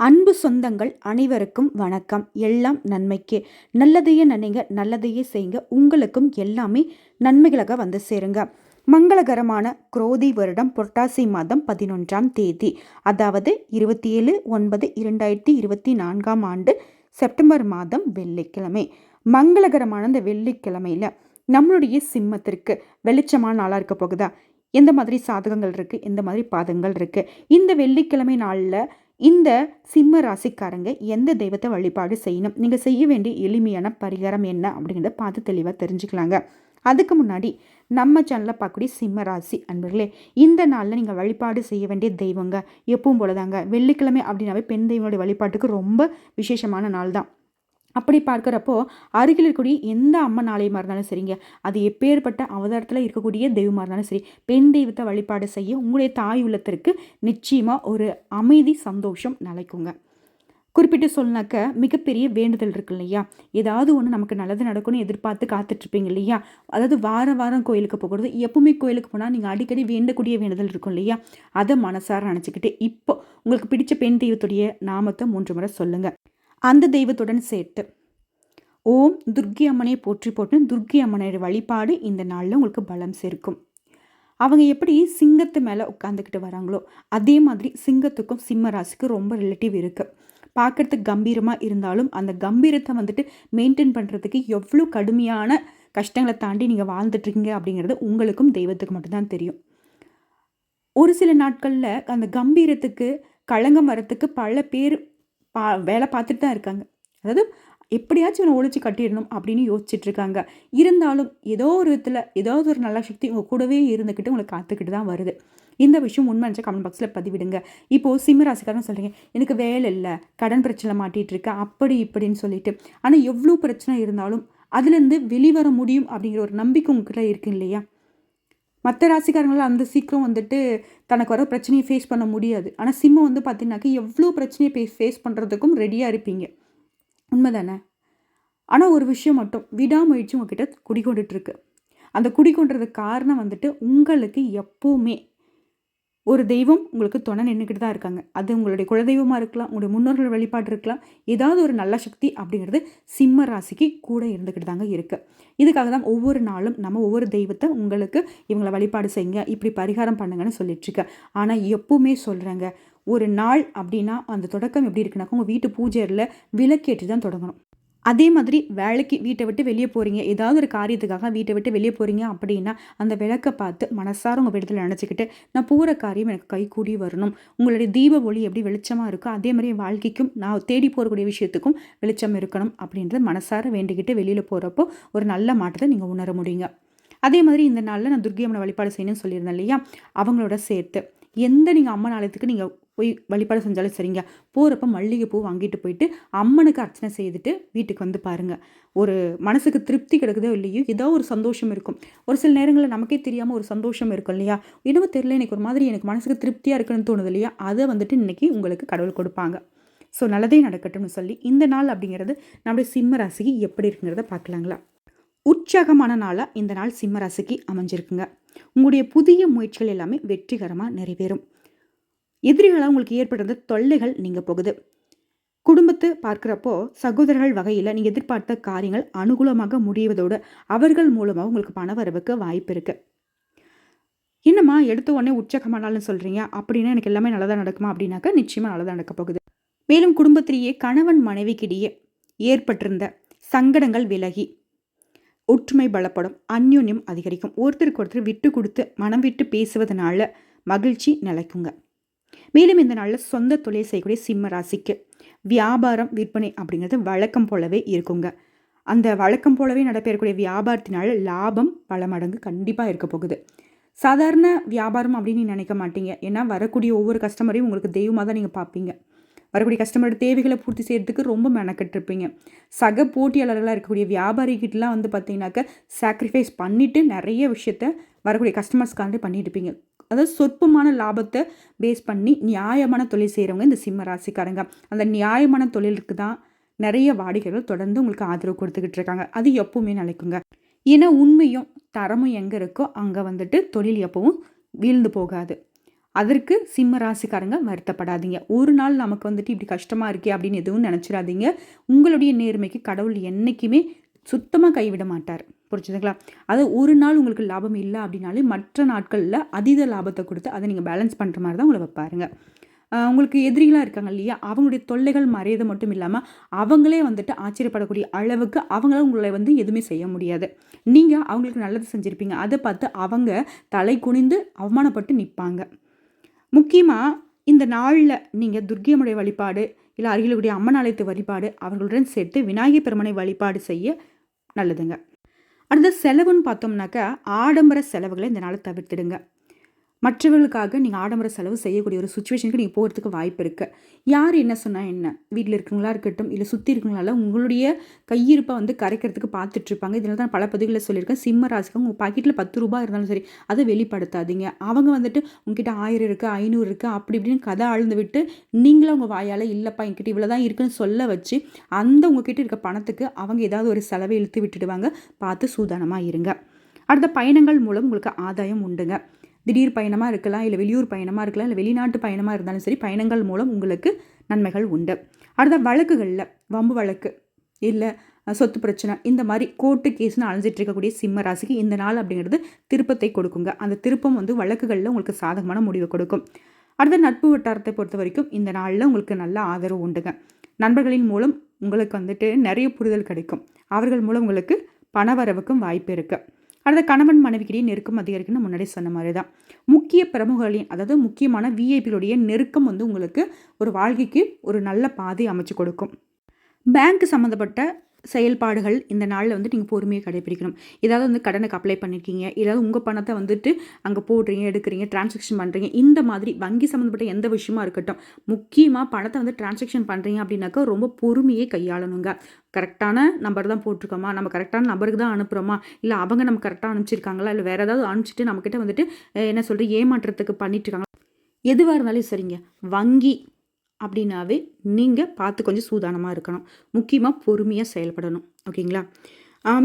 அன்பு சொந்தங்கள் அனைவருக்கும் வணக்கம். எல்லாம் நன்மைக்கே. நல்லதையே நினைங்க நல்லதையே செய்யுங்க. உங்களுக்கும் எல்லாமே நன்மைகளாக வந்து சேருங்க. மங்களகரமான குரோதி வருடம் புரட்டாசி மாதம் பதினொன்றாம் தேதி அதாவது இருபத்தி ஏழு ஒன்பது இரண்டாயிரத்தி இருபத்தி நான்காம் ஆண்டு செப்டம்பர் மாதம் வெள்ளிக்கிழமை. மங்களகரமான இந்த வெள்ளிக்கிழமையில் நம்மளுடைய சிம்மத்திற்கு வெளிச்சமான நாளாக இருக்க போகுதா? எந்த மாதிரி சாதகங்கள் இருக்குது எந்த மாதிரி பாதங்கள் இருக்குது இந்த வெள்ளிக்கிழமை நாளில் இந்த சிம்ம ராசிக்காரங்க எந்த தெய்வத்தை வழிபாடு செய்யணும்? நீங்கள் செய்ய வேண்டிய எளிமையான பரிகாரம் என்ன? அப்படிங்கிறத பார்த்து தெளிவாக தெரிஞ்சுக்கலாங்க. அதுக்கு முன்னாடி நம்ம சேனலில் பார்க்கக்கூடிய சிம்ம ராசி அன்பர்களே இந்த நாளில் நீங்கள் வழிபாடு செய்ய வேண்டிய தெய்வங்க எப்பவும் போலதாங்க. வெள்ளிக்கிழமை அப்படின்னாவே பெண் தெய்வங்களுடைய வழிபாட்டுக்கு ரொம்ப விசேஷமான நாள் தான் அப்படி பார்க்குறப்போ அருகில் இருக்கக்கூடிய எந்த அம்மன் ஆலயமாக இருந்தாலும் சரிங்க. அது எப்பேற்பட்ட அவதாரத்தில் இருக்கக்கூடிய தெய்வமாக இருந்தாலும் சரி. பெண் தெய்வத்தை வழிபாடு செய்ய உங்களுடைய தாய் உள்ளத்திற்கு நிச்சயமாக ஒரு அமைதி சந்தோஷம் நிலைக்குங்க. குறிப்பிட்டு சொல்லினாக்க மிகப்பெரிய வேண்டுதல் இருக்கு இல்லையா? ஏதாவது ஒன்று நமக்கு நல்லது நடக்கும்னு எதிர்பார்த்து காத்துட்ருப்பீங்க இல்லையா? அதாவது வாரம் வாரம் கோயிலுக்கு போகிறது எப்பவுமே கோயிலுக்கு போனால் நீங்கள் அடிக்கடி வேண்டக்கூடிய வேண்டுதல் இருக்கும் இல்லையா? அதை மனசார நினச்சிக்கிட்டு இப்போ உங்களுக்கு பிடிச்ச பெண் தெய்வத்துடைய நாமத்தை மூன்று முறை சொல்லுங்கள் அந்த தெய்வத்துடன் சேர்த்து. ஓம் துர்க்கி அம்மனை போற்றி போட்டு துர்க்கி அம்மனோட வழிபாடு இந்த நாளில் உங்களுக்கு பலம் சேர்க்கும். அவங்க எப்படி சிங்கத்து மேலே உட்காந்துக்கிட்டு வராங்களோ அதே மாதிரி சிங்கத்துக்கும் சிம்ம ராசிக்கும் ரொம்ப ரிலேட்டிவ் இருக்குது பார்க்குறதுக்கு கம்பீரமாக இருந்தாலும் அந்த கம்பீரத்தை வந்துட்டு மெயின்டைன் பண்ணுறதுக்கு எவ்வளோ கடுமையான கஷ்டங்களை தாண்டி நீங்கள் வாழ்ந்துட்டுருக்கீங்க அப்படிங்கிறது உங்களுக்கும் தெய்வத்துக்கு மட்டும்தான் தெரியும். ஒரு சில நாட்களில் அந்த கம்பீரத்துக்கு களங்கம் வரத்துக்கு பல பேர் பா வேலை பார்த்துட்டு தான் இருக்காங்க. அதாவது எப்படியாச்சும் இவனை ஒழிச்சு கட்டிடணும் அப்படின்னு யோசிச்சுட்டு இருக்காங்க இருந்தாலும் ஏதோ ஒரு விதத்தில் ஏதாவது ஒரு நல்ல சக்தி உங்கள் கூடவே இருந்துக்கிட்டு உங்களை காத்துக்கிட்டு தான் வருது. இந்த விஷயம் உண்மை கமெண்ட் பாக்ஸில் பதிவிடுங்க. இப்போது சிம்மராசிக்காரன் சொல்கிறீங்க எனக்கு வேலை இல்லை கடன் பிரச்சனை மாட்டிகிட்டு இருக்கேன் அப்படி இப்படின்னு சொல்லிட்டு. ஆனால் எவ்வளோ பிரச்சனை இருந்தாலும் அதுலேருந்து வெளிவர முடியும் அப்படிங்கிற ஒரு நம்பிக்கை உங்ககிட்ட இருக்கு இல்லையா? மற்ற ராசிக்காரங்களால் அந்த சீக்கிரம் வந்துட்டு தனக்கு வர பிரச்சனையை ஃபேஸ் பண்ண முடியாது. ஆனால் சிம்மம் வந்து பார்த்தீங்கன்னாக்கா எவ்வளோ பிரச்சனையை ஃபேஸ் ஃபேஸ் பண்ணுறதுக்கும் ரெடியாக இருப்பீங்க. உண்மை தானே ஆனால் ஒரு விஷயம் மட்டும் விடாமுயற்சி உங்ககிட்ட குடிக்கொண்டுட்டுருக்கு அந்த குடிக்கொண்டதுக்கு காரணம் வந்துட்டு உங்களுக்கு எப்போவுமே ஒரு தெய்வம் உங்களுக்கு துணை நின்றுக்கிட்டு தான் இருக்காங்க. அது உங்களுடைய குலதெய்வமாக இருக்கலாம் உங்களுடைய முன்னோர்கள் வழிபாடு இருக்கலாம். ஏதாவது ஒரு நல்ல சக்தி அப்படிங்கிறது சிம்ம ராசிக்கு கூட இருந்துக்கிட்டு தாங்க இருக்குது இதுக்காக தான் ஒவ்வொரு நாளும் நம்ம ஒவ்வொரு தெய்வத்தை உங்களுக்கு இவங்களை வழிபாடு செய்யுங்க இப்படி பரிகாரம் பண்ணுங்கன்னு சொல்லிட்டுருக்கேன் ஆனால் எப்போவுமே சொல்கிறேங்க ஒரு நாள் அப்படின்னா அந்த தொடக்கம் எப்படி இருக்குனாக்கா உங்கள் வீட்டு பூஜையில் விளக்கேற்றி தான் தொடங்கணும். அதே மாதிரி வேலைக்கு வீட்டை விட்டு வெளியே போகிறீங்க ஏதாவது ஒரு காரியத்துக்காக வீட்டை விட்டு வெளியே போகிறீங்க அப்படின்னா அந்த விளக்கை பார்த்து மனசார உங்கள் விடத்தில் நினச்சிக்கிட்டு நான் போகிற காரியம் எனக்கு கை கூடி வரணும். உங்களுடைய தீப ஒளி எப்படி வெளிச்சமாக இருக்கோ அதே மாதிரி வாழ்க்கைக்கும் நான் தேடி போகக்கூடிய விஷயத்துக்கும் வெளிச்சம் இருக்கணும். அப்படின்றது மனசார வேண்டிக்கிட்டு வெளியில் போகிறப்போ ஒரு நல்ல மாற்றத்தை நீங்கள் உணர முடியுங்க. அதே மாதிரி இந்த நாளில் நான் துர்கை அம்மனை வழிபாடு செய்யணும்னு சொல்லியிருந்தேன் இல்லையா? அவங்களோட சேர்த்து. எந்த நீங்கள் அம்மன் ஆலயத்துக்கு நீங்கள் போய் வழிபாடு செஞ்சாலும் சரிங்க. போகிறப்ப மல்லிகைப்பூ வாங்கிட்டு போயிட்டு அம்மனுக்கு அர்ச்சனை செய்துட்டு வீட்டுக்கு வந்து பாருங்கள் ஒரு மனசுக்கு திருப்தி கிடக்குதோ இல்லையோ ஏதோ ஒரு சந்தோஷம் இருக்கும். ஒரு சில நேரங்களில் நமக்கே தெரியாமல் ஒரு சந்தோஷம் இருக்கும் இல்லையா? இன்னும் தெரியல எனக்கு ஒரு மாதிரி எனக்கு மனசுக்கு திருப்தியாக இருக்குன்னு தோணுது இல்லையா? அதை வந்துட்டு இன்றைக்கி உங்களுக்கு கடவுள் கொடுப்பாங்க. ஸோ நல்லதே நடக்கட்டும்னு சொல்லி இந்த நாள் அப்படிங்கிறது நம்முடைய சிம்ம ராசிக்கு எப்படி இருக்குங்கிறத பார்க்கலாங்களா? உற்சாகமான நாளாக இந்த நாள் சிம்ம ராசிக்கு அமைஞ்சிருக்குங்க. உங்களுடைய புதிய முயற்சிகள் எல்லாமே வெற்றிகரமாக நிறைவேறும். எதிரிகளாக உங்களுக்கு ஏற்பட்டிருந்த தொல்லைகள் நீங்கள் போகுது. குடும்பத்தை பார்க்குறப்போ சகோதரர்கள் வகையில் நீங்கள் எதிர்பார்த்த காரியங்கள் அனுகூலமாக முடிவதோடு அவர்கள் மூலமாக உங்களுக்கு பண வரவுக்கு வாய்ப்பு இருக்குது என்னம்மா எடுத்த உடனே உற்சகமானாலும் சொல்கிறீங்க அப்படின்னா எனக்கு எல்லாமே நல்லதாக நடக்குமா? அப்படின்னாக்கா நிச்சயமாக நல்லதாக நடக்க போகுது. மேலும் குடும்பத்திலேயே கணவன் மனைவிக்கிடையே ஏற்பட்டிருந்த சங்கடங்கள் விலகி ஒற்றுமை பலப்படும் அந்யோன்யம் அதிகரிக்கும். ஒருத்தருக்கு ஒருத்தர் விட்டு கொடுத்து மனம் விட்டு பேசுவதனால மகிழ்ச்சி நிலைக்குங்க. மேலும் இந்த நாளில் சொந்த தொழில் செய்யக்கூடிய சிம்ம ராசிக்கு வியாபாரம் விற்பனை அப்படிங்கிறது வழக்கம் போலவே இருக்குங்க. அந்த வழக்கம் போலவே நடைபெறக்கூடிய வியாபாரத்தினால் லாபம் பல மடங்கு கண்டிப்பாக இருக்க போகுது. சாதாரண வியாபாரம் அப்படின்னு நினைக்க மாட்டீங்க. ஏன்னா வரக்கூடிய ஒவ்வொரு கஸ்டமரையும் உங்களுக்கு தெய்வமாக தான் நீங்கள் பார்ப்பீங்க. வரக்கூடிய கஸ்டமரோட தேவைகளை பூர்த்தி செய்கிறதுக்கு ரொம்ப மெனக்கெட்டுருப்பீங்க சக போட்டியாளர்களாக இருக்கக்கூடிய வியாபாரிகிட்டலாம் வந்து பார்த்தீங்கன்னாக்க சாக்ரிஃபைஸ் பண்ணிவிட்டு நிறைய விஷயத்த வரக்கூடிய கஸ்டமர்ஸ்க்காண்டி பண்ணிட்டு இருப்பீங்க. அதாவது சொற்பமான லாபத்தை பேஸ் பண்ணி நியாயமான தொழில் செய்கிறவங்க இந்த சிம்ம ராசிக்காரங்க. அந்த நியாயமான தொழிலுக்கு தான் நிறைய வாடிக்கைகள் தொடர்ந்து உங்களுக்கு ஆதரவு கொடுத்துக்கிட்டு இருக்காங்க. அது எப்பவுமே நிலைக்குங்க. ஏன்னா உண்மையும் தரமும் எங்கே இருக்கோ அங்கே வந்துட்டு தொழில் எப்பவும் வீழ்ந்து போகாது. அதற்கு சிம்ம ராசிக்காரங்க வருத்தப்படாதீங்க. ஒரு நாள் நமக்கு வந்துட்டு இப்படி கஷ்டமாக இருக்கே அப்படின்னு எதுவும் நினச்சிடாதீங்க. உங்களுடைய நேர்மைக்கு கடவுள் என்றைக்குமே சுத்தமாக கைவிட மாட்டார். புரிஞ்சுதுங்களா? அது ஒரு நாள் உங்களுக்கு லாபம் இல்லை அப்படின்னாலே மற்ற நாட்களில் அதீத லாபத்தை கொடுத்து அதை நீங்கள் பேலன்ஸ் பண்ணுற மாதிரி தான் உங்களை வைப்பாருங்க. உங்களுக்கு எதிரிகளாக இருக்காங்க இல்லையா? அவங்களுடைய தொல்லைகள் மறையது மட்டும் இல்லாமல் அவங்களே வந்துட்டு ஆச்சரியப்படக்கூடிய அளவுக்கு அவங்கள உங்களை வந்து எதுவுமே செய்ய முடியாது. நீங்கள் அவங்களுக்கு நல்லது செஞ்சுருப்பீங்க. அதை பார்த்து அவங்க தலை குனிந்து அவமானப்பட்டு நிற்பாங்க முக்கியமாக இந்த நாளில் நீங்கள் துர்கியமுடைய வழிபாடு இல்லை அருகிலுடைய அம்மன் ஆலயத்து வழிபாடு அவர்களுடன் சேர்த்து விநாயகர் பெருமனை வழிபாடு செய்ய நல்லதுங்க. அடுத்த செலவுன்னு பார்த்தோம்னாக்கா ஆடம்பர செலவுகளை இந்த நாளை தவிர்த்துடுங்க. மற்றவர்களுக்காக நீங்கள் ஆடம்பர செலவு செய்யக்கூடிய ஒரு சுச்சுவேஷனுக்கு நீங்கள் போகிறதுக்கு வாய்ப்பு இருக்குது யார் என்ன சொன்னால் என்ன? வீட்டில் இருக்கிறவங்களா இருக்கட்டும் இல்லை சுற்றி இருக்கிறவங்களால உங்களுடைய கையிருப்பை வந்து கரைக்கிறதுக்கு பார்த்துட்ருப்பாங்க இதனால தான் பல பதிவுகளில் சொல்லியிருக்கேன். சிம்ம ராசிக்கு உங்கள் பாக்கெட்டில் பத்து ரூபாய் இருந்தாலும் சரி அதை வெளிப்படுத்தாதீங்க. அவங்க வந்துட்டு உங்ககிட்ட ஆயிரம் இருக்குது ஐநூறு இருக்குது அப்படி இப்படின்னு கதை ஆழ்ந்து விட்டு நீங்களும் உங்கள் வாயால் இல்லைப்பா என்கிட்ட இவ்வளோ தான் இருக்குன்னு சொல்ல வச்சு அந்த உங்ககிட்ட இருக்க பணத்துக்கு அவங்க ஏதாவது ஒரு செலவை இழுத்து விட்டுடுவாங்க. பார்த்து சூதானமாக இருங்க. அடுத்த பயணங்கள் மூலம் உங்களுக்கு ஆதாயம் உண்டுங்க. திடீர் பயணமாக இருக்கலாம் இல்லை வெளியூர் பயணமாக இருக்கலாம் இல்லை வெளிநாட்டு பயணமாக இருந்தாலும் சரி பயணங்கள் மூலம் உங்களுக்கு நன்மைகள் உண்டு. அடுத்த வழக்குகளில் வம்பு வழக்கு இல்லை சொத்து பிரச்சனை இந்த மாதிரி கோர்ட்டு கேஸ்னு அழிஞ்சிட்டு இருக்கக்கூடிய சிம்ம ராசிக்கு இந்த நாள் அப்படிங்கிறது திருப்பத்தை கொடுக்குங்க. அந்த திருப்பம் வந்து வழக்குகளில் உங்களுக்கு சாதகமான முடிவு கொடுக்கும். அடுத்த நட்பு வட்டாரத்தை பொறுத்த வரைக்கும் இந்த நாளில் உங்களுக்கு நல்ல ஆதரவு உண்டுங்க. நண்பர்களின் மூலம் உங்களுக்கு வந்துட்டு நிறைய புரிதல் கிடைக்கும். அவர்கள் மூலம் உங்களுக்கு பணவரவுக்கும் வாய்ப்பு இருக்குது அடுத்த கணவன் மனைவிக்கிடையே நெருக்கம் அதிகரிக்குன்னு முன்னாடி சொன்ன மாதிரி தான் முக்கிய பிரமுகர்களின் அதாவது முக்கியமான விஐபிகளுடைய நெருக்கம் வந்து உங்களுக்கு ஒரு வாழ்க்கைக்கு ஒரு நல்ல பாதை அமைச்சு கொடுக்கும். பேங்க் சம்மந்தப்பட்ட செயல்பாடுகள் இந்த நாளில் வந்து நீங்கள் பொறுமையாக கடைபிடிக்கணும். ஏதாவது வந்து கடனுக்கு அப்ளை பண்ணியிருக்கீங்க ஏதாவது உங்கள் பணத்தை வந்துட்டு அங்கே போடுறீங்க எடுக்கிறீங்க டிரான்சாக்ஷன் பண்ணுறீங்க இந்த மாதிரி வங்கி சம்மந்தப்பட்ட எந்த விஷயமா இருக்கட்டும் முக்கியமாக பணத்தை வந்து டிரான்சாக்ஷன் பண்ணுறீங்க அப்படின்னாக்கா ரொம்ப பொறுமையே கையாளணுங்க. கரெக்டான நம்பர் தான் போட்டிருக்கோமா? நம்ம கரெக்டான நம்பருக்கு தான் அனுப்புகிறோமா இல்லை அவங்க நம்ம கரெக்டாக அனுப்பிச்சிருக்காங்களா? இல்லை வேறு ஏதாவது அனுப்பிச்சிட்டு நம்மக்கிட்ட வந்துட்டு என்ன சொல்கிறது ஏமாற்றத்துக்கு பண்ணிட்டுருக்காங்க எதுவாக இருந்தாலும் சரிங்க. வங்கி அப்படின்னாவே நீங்கள் பார்த்து கொஞ்சம் சூதானமாக இருக்கணும். முக்கியமாக பொறுமையாக செயல்படணும். ஓகேங்களா?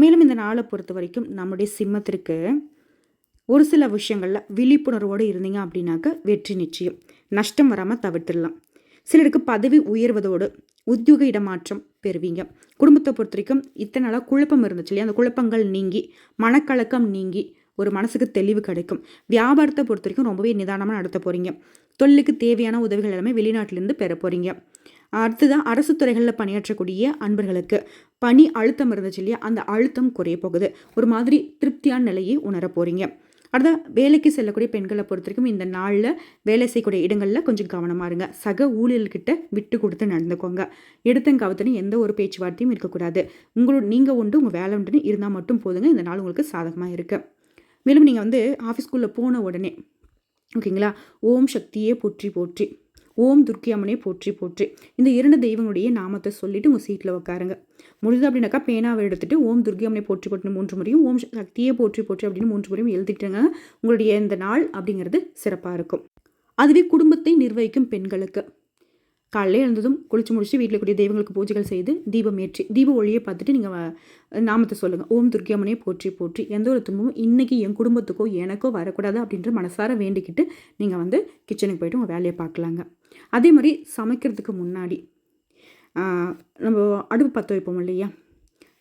மேலும் இந்த நாளை பொறுத்த வரைக்கும் நம்முடைய சிம்மத்திற்கு ஒரு சில விஷயங்களில் விழிப்புணர்வோடு இருந்தீங்க அப்படின்னாக்க வெற்றி நிச்சயம். நஷ்டம் வராமல் தவிர்த்துடலாம். சிலருக்கு பதவி உயர்வதோடு உத்தியோக இடமாற்றம் பெறுவீங்க. குடும்பத்தை பொறுத்த வரைக்கும் இத்தனை நாளாக குழப்பம் இருந்துச்சு இல்லையா? அந்த குழப்பங்கள் நீங்கி மனக்கலக்கம் நீங்கி ஒரு மனசுக்கு தெளிவு கிடைக்கும். வியாபாரத்தை பொறுத்த வரைக்கும் ரொம்பவே நிதானமாக நடத்த போகிறீங்க தொழிலுக்கு தேவையான உதவிகள் எல்லாமே வெளிநாட்டிலேருந்து பெற போகிறீங்க அடுத்ததான் அரசு துறைகளில் பணியாற்றக்கூடிய அன்பர்களுக்கு பணி அழுத்தம் இருந்துச்சு இல்லையா? அந்த அழுத்தம் குறைய போகுது. ஒரு மாதிரி திருப்தியான நிலையை உணர போகிறீங்க அடுத்த வேலைக்கு செல்லக்கூடிய பெண்களை பொறுத்த வரைக்கும் இந்த நாளில் வேலை செய்யக்கூடிய இடங்களில் கொஞ்சம் கவனமாக இருங்க. சக ஊழியர்கிட்ட விட்டு கொடுத்து நடந்துக்கோங்க. எடுத்தங்கவத்தனு எந்த ஒரு பேச்சுவார்த்தையும் இருக்கக்கூடாது. உங்களோட நீங்கள் உண்டு உங்கள் வேலை உண்டுன்னு இருந்தால் மட்டும் போதுங்க. இந்த நாள் உங்களுக்கு சாதகமாக இருக்குது மேலும் நீங்கள் வந்து ஆஃபீஸ்க்குள்ளே போன உடனே ஓகேங்களா ஓம் சக்தியே போற்றி போற்றி. ஓம் துர்க்கி அம்மனே போற்றி போற்றி. இந்த இரண்டு தெய்வங்களுடைய நாமத்தை சொல்லிட்டு உங்கள் சீட்டில் உட்காருங்க முடிஞ்சது அப்படின்னாக்கா பேனாவை எடுத்துகிட்டு ஓம் துர்க்கி அம்மனை போற்றி போட்டு மூன்று முறையும் ஓம் சக்தியே போற்றி போற்றி அப்படின்னு மூன்று முறையும் எழுதிட்டுங்க. உங்களுடைய இந்த நாள் அப்படிங்கிறது சிறப்பாக இருக்கும். அதுவே குடும்பத்தை நிர்வகிக்கும் பெண்களுக்கு. காலையில் எழுந்ததும் குளிச்சு முடிச்சுட்டு வீட்டில் கூடிய தெய்வங்களுக்கு பூஜைகள் செய்து தீபம் ஏற்றி தீப ஒளியை பார்த்துட்டு நீங்கள் நாமத்தை சொல்லுங்கள் ஓம் துர்க்கியம்மனே போற்றி போற்றி. எந்த ஒரு துன்பமும் இன்றைக்கி என் குடும்பத்துக்கோ எனக்கோ வரக்கூடாது அப்படின்ற மனசார வேண்டிக்கிட்டு நீங்கள் வந்து கிச்சனுக்கு போய்ட்டு உங்கள் வேலையை பார்க்கலாங்க. அதே மாதிரி சமைக்கிறதுக்கு முன்னாடி நம்ம அடுப்பு பற்ற வைப்போம் இல்லையா?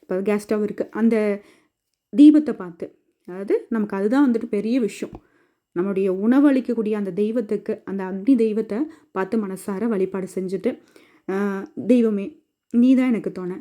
இப்போ கேஸ் ஸ்டவ் இருக்குது அந்த தீபத்தை பார்த்து அதாவது நமக்கு அதுதான் வந்துட்டு பெரிய விஷயம். நம்மளுடைய உணவு அளிக்கக்கூடிய அந்த தெய்வத்துக்கு அந்த அக்னி தெய்வத்தை பார்த்து மனசார வழிபாடு செஞ்சுட்டு தெய்வமே நீ தான் எனக்கு தோணை.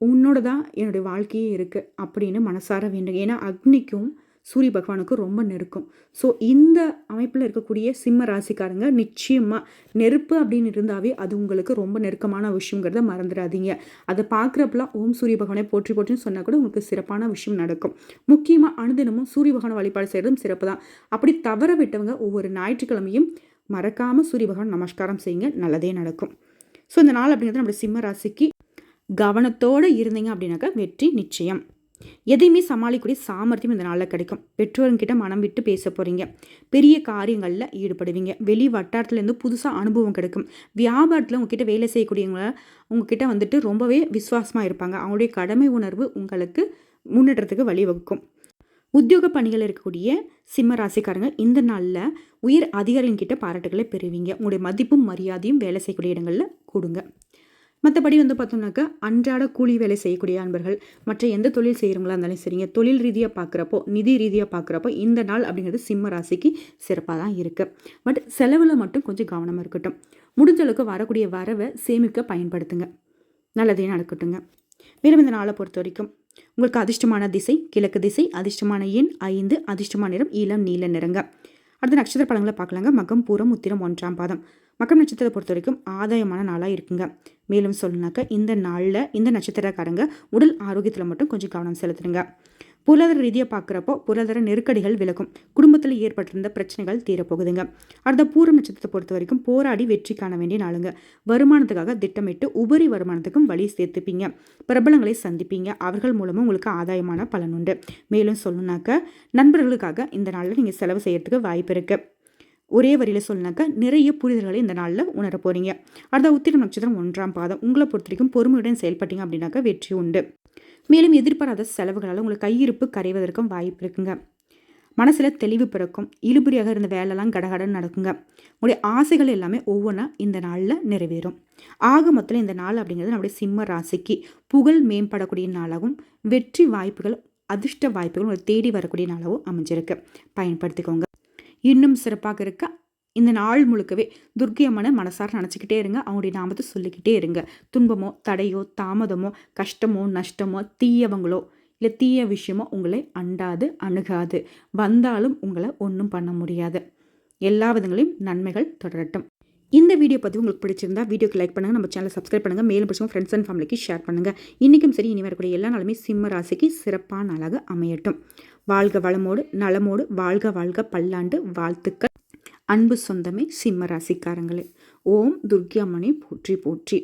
உன்னோட தான் என்னுடைய வாழ்க்கையே இருக்குது அப்படின்னு மனசார வேண்டும் ஏன்னா அக்னிக்கும் சூரிய பகவானுக்கு ரொம்ப நெருக்கம். ஸோ இந்த அமைப்பில் இருக்கக்கூடிய சிம்ம ராசிக்காரங்க நிச்சயமாக நெருப்பு அப்படின்னு இருந்தாவே அது உங்களுக்கு ரொம்ப நெருக்கமான விஷயங்கிறத மறந்துடாதீங்க. அதை பார்க்குறப்பெல்லாம் ஓம் சூரிய பகவானை போற்றி போற்றின்னு சொன்னால் கூட உங்களுக்கு சிறப்பான விஷயம் நடக்கும். முக்கியமாக அனுதினமும் சூரிய பகவான் வழிபாடு செய்கிறதும் சிறப்பு தான். அப்படி தவற விட்டவங்க ஒவ்வொரு ஞாயிற்றுக்கிழமையும் மறக்காமல் சூரிய பகவான் நமஸ்காரம் செய்யுங்க. நல்லதே நடக்கும். ஸோ இந்த நாள் அப்படிங்கிறது நம்மளுடைய சிம்ம ராசிக்கு கவனத்தோடு இருந்தீங்க அப்படின்னாக்கா வெற்றி நிச்சயம். எதையுமே சமாளிக்கக்கூடிய சாமர்த்தியம் இந்த நாளில் கிடைக்கும். பெற்றோருங்கிட்ட மனம் விட்டு பேச போகிறீங்க பெரிய காரியங்களில் ஈடுபடுவீங்க. வெளி வட்டாரத்துலேருந்து புதுசாக அனுபவம் கிடைக்கும். வியாபாரத்தில் உங்ககிட்ட வேலை செய்யக்கூடியவங்க உங்ககிட்ட வந்துட்டு ரொம்பவே விசுவாசமாக இருப்பாங்க. அவங்களுடைய கடமை உணர்வு உங்களுக்கு முன்னேற்றத்துக்கு வழிவகுக்கும். உத்தியோக பணிகள் இருக்கக்கூடிய சிம்ம ராசிக்காரங்க இந்த நாளில் உயர் அதிகாரிகிட்ட பாராட்டுகளை பெறுவீங்க. உங்களுடைய மதிப்பும் மரியாதையும் வேலை செய்யக்கூடிய இடங்களில் கொடுங்க. மற்றபடி வந்து பார்த்தோம்னாக்கா அன்றாட கூலி வேலை செய்யக்கூடிய அன்பர்கள் மற்ற எந்த தொழில் செய்கிறவங்களா இருந்தாலும் சரிங்க தொழில் ரீதியாக பார்க்குறப்போ நிதி ரீதியாக பார்க்குறப்போ இந்த நாள் அப்படிங்கிறது சிம்ம ராசிக்கு சிறப்பாக தான் இருக்குது பட் செலவில் மட்டும் கொஞ்சம் கவனமாக இருக்கட்டும். முடிஞ்ச அளவுக்கு வரக்கூடிய வரவை சேமிக்க பயன்படுத்துங்க. நல்லதே நடக்கட்டுங்க. மேலும் இந்த நாளை பொறுத்த வரைக்கும் உங்களுக்கு அதிர்ஷ்டமான திசை கிழக்கு திசை அதிர்ஷ்டமான எண் ஐந்து அதிர்ஷ்டமான நிறம் இளம் நீல நிறங்க. அடுத்த நட்சத்திர பழங்களை பார்க்கலாங்க. மகம் பூரம் உத்திரம் ஒன்றாம் பாதம். மக்கம் நட்சத்திரத்தை பொறுத்த வரைக்கும் ஆதாயமான நாளாக இருக்குங்க. மேலும் சொல்லணுனாக்கா இந்த நாளில் இந்த நட்சத்திரக்காரங்க உடல் ஆரோக்கியத்தில் மட்டும் கொஞ்சம் கவனம் செலுத்துடுங்க பொருளாதார ரீதியாக பார்க்குறப்போ பொருளாதார நெருக்கடிகள் விலகும். குடும்பத்தில் ஏற்பட்டிருந்த பிரச்சனைகள் தீரப்போகுதுங்க. அடுத்த பூரம் நட்சத்திரத்தை பொறுத்த வரைக்கும் போராடி வெற்றி காண வேண்டிய நாளுங்க. வருமானத்துக்காக திட்டமிட்டு உபரி வருமானத்துக்கும் வழி சேர்த்துப்பீங்க. பிரபலங்களை சந்திப்பீங்க. அவர்கள் மூலமும் உங்களுக்கு ஆதாயமான பலன் உண்டு. மேலும் சொல்லணுனாக்க நண்பர்களுக்காக இந்த நாளில் நீங்கள் செலவு செய்யறதுக்கு வாய்ப்பு இருக்குது ஒரே வரியில் சொல்லினாக்கா நிறைய புரிதல்களை இந்த நாளில் உணர போகிறீங்க அடுத்த உத்திரம் நட்சத்திரம் ஒன்றாம் பாதம். உங்களை பொறுத்த வரைக்கும் பொறுமையுடன் செயல்பட்டீங்க அப்படின்னாக்கா வெற்றி உண்டு. மேலும் எதிர்பாராத செலவுகளால் உங்களுக்கு கையிருப்பு கரைவதற்கும் வாய்ப்பு இருக்குங்க. மனசில் தெளிவு பிறக்கும். இழுபறியாக இருந்த வேலைலாம் கடகடன்னு நடக்குங்க. உங்களுடைய ஆசைகள் எல்லாமே ஒவ்வொன்றா இந்த நாளில் நிறைவேறும். ஆக மொத்தத்தில் இந்த நாள் அப்படிங்கிறது நம்முடைய சிம்ம ராசிக்கு புகழ் மேம்படக்கூடிய நாளாகவும் வெற்றி வாய்ப்புகள் அதிர்ஷ்ட வாய்ப்புகள் உங்களுக்கு தேடி வரக்கூடிய நாளாகவும் அமைஞ்சிருக்கு. பயன்படுத்திக்கோங்க. இன்னும் சிறப்பாக இருக்க இந்த நாள் முழுக்கவே துர்க்கை அம்மனை மனசார நினச்சிக்கிட்டே இருங்க. அவங்களுடைய நாமத்தை சொல்லிக்கிட்டே இருங்க. துன்பமோ தடையோ தாமதமோ கஷ்டமோ நஷ்டமோ தீயவங்களோ இல்லை தீய விஷயமோ உங்களை அண்டாது அணுகாது. வந்தாலும் உங்களை ஒன்றும் பண்ண முடியாது. எல்லா விதங்களையும் நன்மைகள் தொடரட்டும். இந்த வீடியோ பற்றி உங்களுக்கு பிடிச்சிருந்தா வீடியோக்கு லைக் பண்ணுங்கள் நம்ம சேனலை சப்ஸ்கிரைப் பண்ணுங்கள் மேலும் பிடிச்சவங்க ஃப்ரெண்ட்ஸ் அண்ட் ஃபேமிலிக்கு ஷேர் பண்ணுங்கள் இன்றைக்கும் சரி இனி வரக்கூடிய எல்லா நாளுமே சிம்ம ராசிக்கு சிறப்பான நாளாக அமையட்டும். வாழ்க வளமோடு நலமோடு வாழ்க வாழ்க பல்லாண்டு வாழ்த்துக்கள். அன்பு சொந்தமே சிம்ம ராசிக்காரங்களே ஓம் துர்கியம்மனை போற்றி போற்றி.